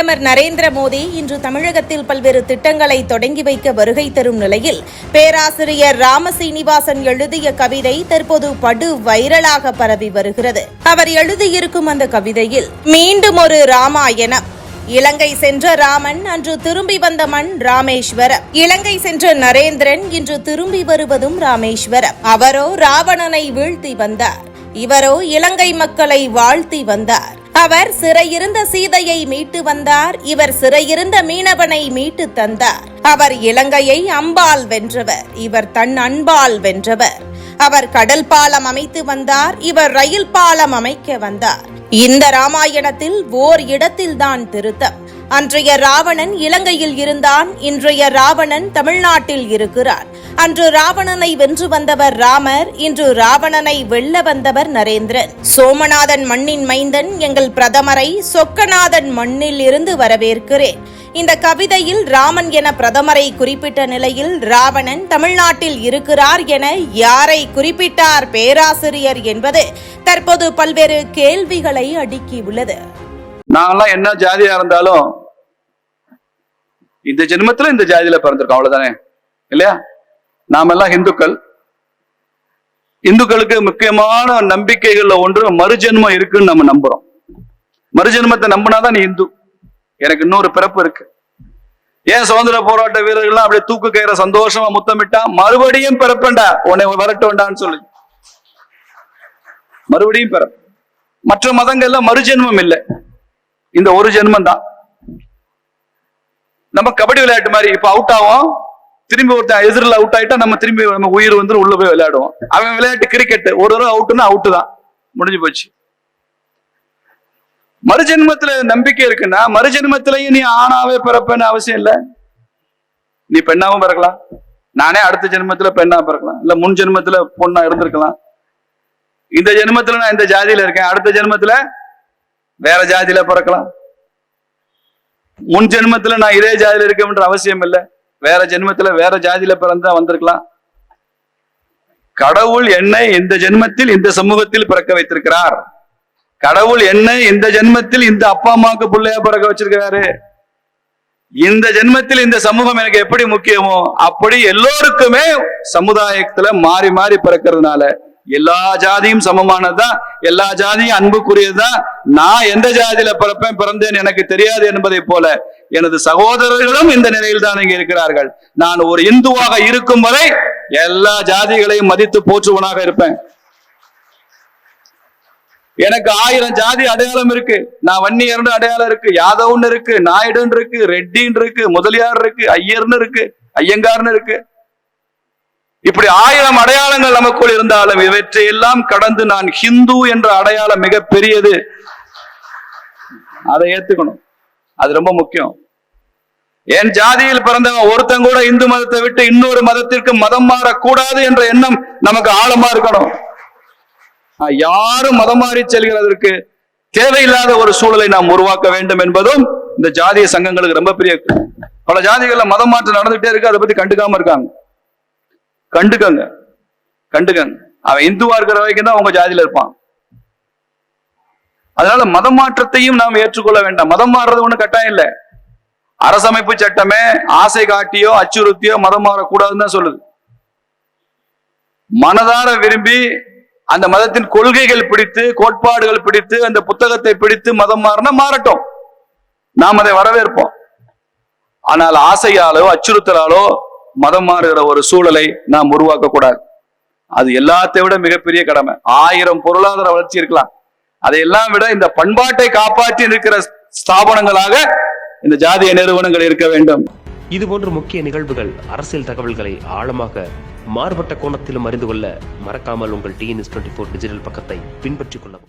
பிரதமர் நரேந்திர மோடி இன்று தமிழகத்தில் பல்வேறு திட்டங்களை தொடங்கி வைக்க வருகை தரும் நிலையில் பேராசிரியர் ராமசீனிவாசன் எழுதிய கவிதை தற்போது படு வைரலாக பரவி வருகிறது. அவர் எழுதியிருக்கும் அந்த கவிதையில் மீண்டும் ஒரு ராமாயணம். இலங்கை சென்ற ராமன் அன்று திரும்பி வந்த மண் ராமேஸ்வரம். இலங்கை சென்ற நரேந்திரன் இன்று திரும்பி வருவதும் ராமேஸ்வரம். அவரோ ராவணனை வீழ்த்தி வந்தார். இவரோ இலங்கை மக்களை வாழ்த்தி வந்தார். அவர் சிறையிருந்த சீதையை மீட்டு வந்தார். இவர் சிறையிருந்த மீனவனை மீட்டு தந்தார். அவர் இலங்கையை அம்பால் வென்றவர். இவர் தன் அன்பால் வென்றவர். அவர் கடல் பாலம் அமைத்து வந்தார். இவர் ரயில் பாலம் அமைக்க வந்தார். இந்த ராமாயணத்தில் ஓர் இடத்தில்தான் திருத்தம். அன்றைய ராவணன் இலங்கையில் இருந்தான். இன்றைய ராவணன் தமிழ்நாட்டில் இருக்கிறான். அன்று ராவணனை வென்று வந்தவர் ராமர் இன்று ராவணனை வெல்ல வந்தவர் நரேந்திரன். சோமநாதன் மண்ணின் மைந்தன் எங்கள் பிரதமரை சொக்கநாதன் மண்ணில் இருந்து வரவேற்கிறேன். இந்த கவிதையில் ராமன் என பிரதமரை குறிப்பிட்ட நிலையில் ராவணன் தமிழ்நாட்டில் இருக்கிறார் என யாரை குறிப்பிட்டார் பேராசிரியர் என்பது தற்போது பல்வேறு கேள்விகளை அடுக்கி உள்ளது. நாங்கெல்லாம் என்ன ஜாதியா இருந்தாலும் இந்த ஜென்மத்துல இந்த ஜாதியில பிறந்திருக்கோம் அவ்வளவுதானே? இல்லையா? நாமெல்லாம் இந்துக்கள். இந்துக்களுக்கு முக்கியமான நம்பிக்கைகள்ல ஒன்று மறுஜென்மம் இருக்குன்னு நம்ம நம்புறோம். மறுஜென்மத்தை நம்பினாதான் நீ இந்து. எனக்கு இன்னொரு பிறப்பு இருக்கு. ஏன் சுதந்திர போராட்ட வீரர்கள்லாம் அப்படியே தூக்கு கயிற சந்தோஷமா முத்தமிட்டா மறுபடியும் பிறப்பேன்டா. உன்னை வரட்டும்டான்னு சொல்லி. மறுபடியும் பிறப்பு. மற்ற மதங்கள்ல மறுஜென்மம் இல்லை. இந்த ஒரு ஜென்மம் தான் நம்ம கபடி விளையாட்டு மாதிரி இப்ப அவுட் ஆகும் திரும்பி ஒருத்தன் எதிரில் அவுட் ஆயிட்டா நம்ம திரும்பி நம்ம உயிர் வந்து உள்ள போய் விளையாடுவோம். அவன் விளையாட்டு கிரிக்கெட் ஒரு தடவை அவுட்டுன்னா அவுட்டு தான். முடிஞ்சு போச்சு. மறுஜென்மத்துல நம்பிக்கை இருக்குன்னா மறுஜென்மத்திலையும் நீ ஆணாவே பிறப்பேன்னு அவசியம் இல்லை. நீ பெண்ணாவும் பிறக்கலாம். நானே அடுத்த ஜென்மத்துல பெண்ணா பிறக்கலாம். இல்ல முன் ஜென்மத்துல பொண்ணா இருந்திருக்கலாம். இந்த ஜென்மத்துல நான் இந்த ஜாதியில இருக்கேன். அடுத்த ஜென்மத்துல வேற ஜாதியில பிறக்கலாம். முன் ஜென்மத்துல நான் இதே ஜாதியில இருக்கேன்ற அவசியம் இல்லை. வேற ஜென்மத்துல வேற ஜாதியில பிறந்தா வந்திருக்கலாம். கடவுள் என்னை இந்த ஜென்மத்தில் இந்த சமூகத்தில் பிறக்க வைத்திருக்கிறார். கடவுள் என்னை இந்த ஜென்மத்தில் இந்த அப்பா அம்மாவுக்கு பிள்ளையா பிறக்க வச்சிருக்கிறாரு. இந்த ஜென்மத்தில் இந்த சமூகம் எனக்கு எப்படி முக்கியமோ அப்படி எல்லோருக்குமே சமுதாயத்துல மாறி மாறி பிறக்கிறதுனால எல்லா ஜாதியும் சமமானதுதான். எல்லா ஜாதியும் அன்புக்குரியதுதான். நான் எந்த ஜாதியில பிறப்பேன் பிறந்தேன் எனக்கு தெரியாது என்பதை போல எனது சகோதரர்களும் இந்த நிலையில் தான் இங்கே இருக்கிறார்கள். நான் ஒரு இந்துவாக இருக்கும் வரை எல்லா ஜாதிகளையும் மதித்து போற்றுவனாக இருப்பேன். எனக்கு ஆயிரம் ஜாதி அடையாளம் இருக்கு. நான் வன்னியர்னு அடையாளம் இருக்கு. யாதவ்னு இருக்கு நாயுடுன்னு இருக்கு ரெட்டின்னு இருக்கு முதலியார் இருக்கு ஐயர்னு இருக்கு ஐயங்கார்னு இருக்கு. இப்படி ஆயிரம் அடையாளங்கள் நமக்குள் இருந்தாலும் இவற்றை எல்லாம் கடந்து நான் ஹிந்து என்ற அடையாளம் மிக பெரியது. அதை ஏத்துக்கணும். அது ரொம்ப முக்கியம். என் ஜாதியில் பிறந்தவன் ஒருத்தன் கூட இந்து மதத்தை விட்டு இன்னொரு மதத்திற்கு மதம் மாறக்கூடாது என்ற எண்ணம் நமக்கு ஆழமா இருக்கணும். யாரும் மதம் மாறி செல்கிறதற்கு தேவையில்லாத ஒரு சூழலை நாம் உருவாக்க வேண்டும் என்பதும் இந்த ஜாதிய சங்கங்களுக்கு ரொம்ப பெரிய பல ஜாதிகள்ல மதம் மாற்றம் நடந்துட்டே இருக்கு. அதை பத்தி கண்டுக்காம இருக்காங்க. கண்டுக்கங்க. கண்டுக்கங்க. அவன் இந்துவா இருக்கிற வரைக்கும் தான் உங்க ஜாதியில இருப்பான். அதனால மதம் மாற்றத்தையும் நாம் ஏற்றுக்கொள்ள வேண்டாம். மதம் மாறுறது ஒண்ணு கட்டாயம் இல்லை. அரசமைப்பு சட்டமே ஆசை காட்டியோ அச்சுறுத்தியோ மதம் மாறக்கூடாதுன்னு தான் சொல்லுது. மனதார விரும்பி அந்த மதத்தின் கொள்கைகள் பிடித்து கோட்பாடுகள் பிடித்து அந்த புத்தகத்தை பிடித்து மதம் மாறினா மாறட்டும். நாம் அதை வரவேற்போம். ஆனால் ஆசையாலோ அச்சுறுத்தலாலோ மதம் மாறுகிற ஒரு சூழலை நாம் உருவாக்க கூடாது. அது எல்லாத்தை விட மிகப்பெரிய கடமை. ஆயிரம் பொருளாதார வளர்ச்சி இருக்கலாம். அதையெல்லாம் விட இந்த பண்பாட்டை காப்பாற்றி இருக்கிற ஸ்தாபனங்களாக இந்த ஜாதிய நிறுவனங்கள் இருக்க வேண்டும். இது போன்ற முக்கிய நிகழ்வுகள் அரசியல் தகவல்களை ஆழமாக மாறுபட்ட கோணத்திலும் அறிந்து கொள்ள மறக்காமல் உங்கள் டிஎன்எஸ் டுவெண்ட்டி ஃபோர் டிஜிட்டல் பக்கத்தை பின்பற்றிக் கொள்ளவும்.